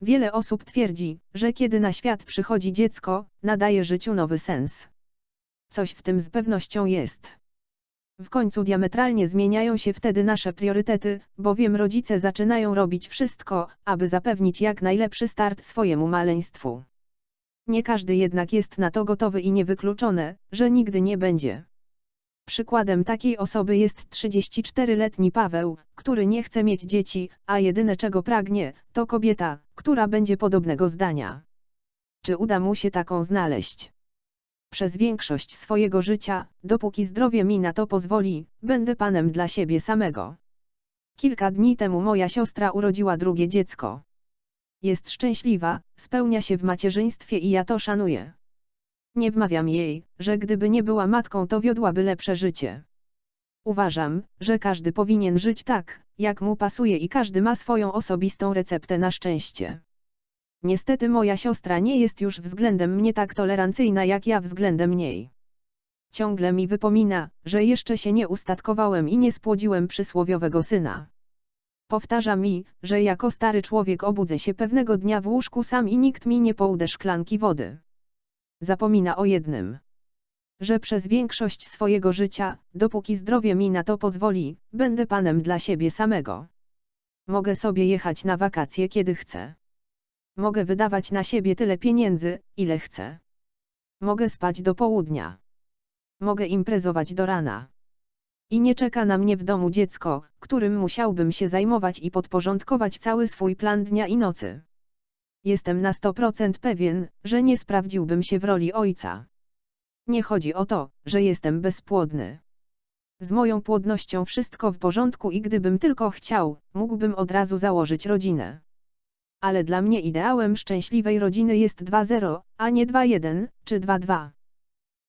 Wiele osób twierdzi, że kiedy na świat przychodzi dziecko, nadaje życiu nowy sens. Coś w tym z pewnością jest. W końcu diametralnie zmieniają się wtedy nasze priorytety, bowiem rodzice zaczynają robić wszystko, aby zapewnić jak najlepszy start swojemu maleństwu. Nie każdy jednak jest na to gotowy i niewykluczone, że nigdy nie będzie. Przykładem takiej osoby jest 34-letni Paweł, który nie chce mieć dzieci, a jedyne czego pragnie, to kobieta, która będzie podobnego zdania. Czy uda mu się taką znaleźć? Przez większość swojego życia, dopóki zdrowie mi na to pozwoli, będę panem dla siebie samego. Kilka dni temu moja siostra urodziła drugie dziecko. Jest szczęśliwa, spełnia się w macierzyństwie i ja to szanuję. Nie wmawiam jej, że gdyby nie była matką to wiodłaby lepsze życie. Uważam, że każdy powinien żyć tak, jak mu pasuje i każdy ma swoją osobistą receptę na szczęście. Niestety moja siostra nie jest już względem mnie tak tolerancyjna jak ja względem niej. Ciągle mi wypomina, że jeszcze się nie ustatkowałem i nie spłodziłem przysłowiowego syna. Powtarza mi, że jako stary człowiek obudzę się pewnego dnia w łóżku sam i nikt mi nie połdę szklanki wody. Zapomina o jednym. Że przez większość swojego życia, dopóki zdrowie mi na to pozwoli, będę panem dla siebie samego. Mogę sobie jechać na wakacje kiedy chcę. Mogę wydawać na siebie tyle pieniędzy, ile chcę. Mogę spać do południa. Mogę imprezować do rana. I nie czeka na mnie w domu dziecko, którym musiałbym się zajmować i podporządkować cały swój plan dnia i nocy. Jestem na 100% pewien, że nie sprawdziłbym się w roli ojca. Nie chodzi o to, że jestem bezpłodny. Z moją płodnością wszystko w porządku i gdybym tylko chciał, mógłbym od razu założyć rodzinę. Ale dla mnie ideałem szczęśliwej rodziny jest 2-0, a nie 2-1 czy 2-2.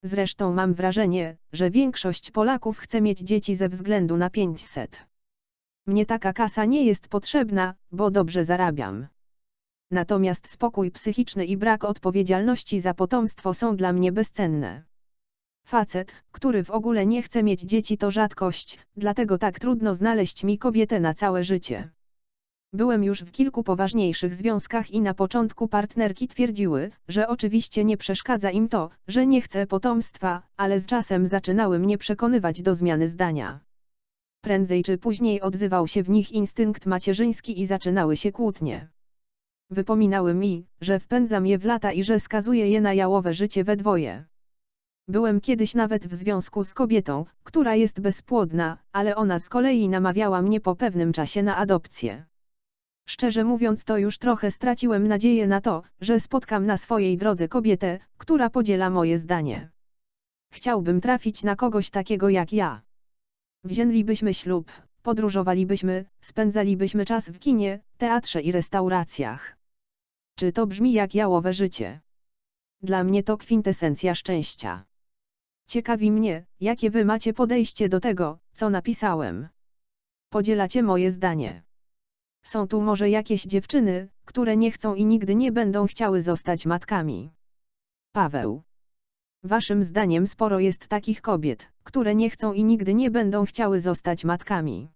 Zresztą mam wrażenie, że większość Polaków chce mieć dzieci ze względu na 500. Mnie taka kasa nie jest potrzebna, bo dobrze zarabiam. Natomiast spokój psychiczny i brak odpowiedzialności za potomstwo są dla mnie bezcenne. Facet, który w ogóle nie chce mieć dzieci to rzadkość, dlatego tak trudno znaleźć mi kobietę na całe życie. Byłem już w kilku poważniejszych związkach i na początku partnerki twierdziły, że oczywiście nie przeszkadza im to, że nie chcę potomstwa, ale z czasem zaczynały mnie przekonywać do zmiany zdania. Prędzej czy później odzywał się w nich instynkt macierzyński i zaczynały się kłótnie. Wypominały mi, że wpędzam je w lata i że skazuję je na jałowe życie we dwoje. Byłem kiedyś nawet w związku z kobietą, która jest bezpłodna, ale ona z kolei namawiała mnie po pewnym czasie na adopcję. Szczerze mówiąc to już trochę straciłem nadzieję na to, że spotkam na swojej drodze kobietę, która podziela moje zdanie. Chciałbym trafić na kogoś takiego jak ja. Wzięlibyśmy ślub, podróżowalibyśmy, spędzalibyśmy czas w kinie, teatrze i restauracjach. Czy to brzmi jak jałowe życie? Dla mnie to kwintesencja szczęścia. Ciekawi mnie, jakie wy macie podejście do tego, co napisałem. Podzielacie moje zdanie. Są tu może jakieś dziewczyny, które nie chcą i nigdy nie będą chciały zostać matkami. Paweł. Waszym zdaniem sporo jest takich kobiet, które nie chcą i nigdy nie będą chciały zostać matkami.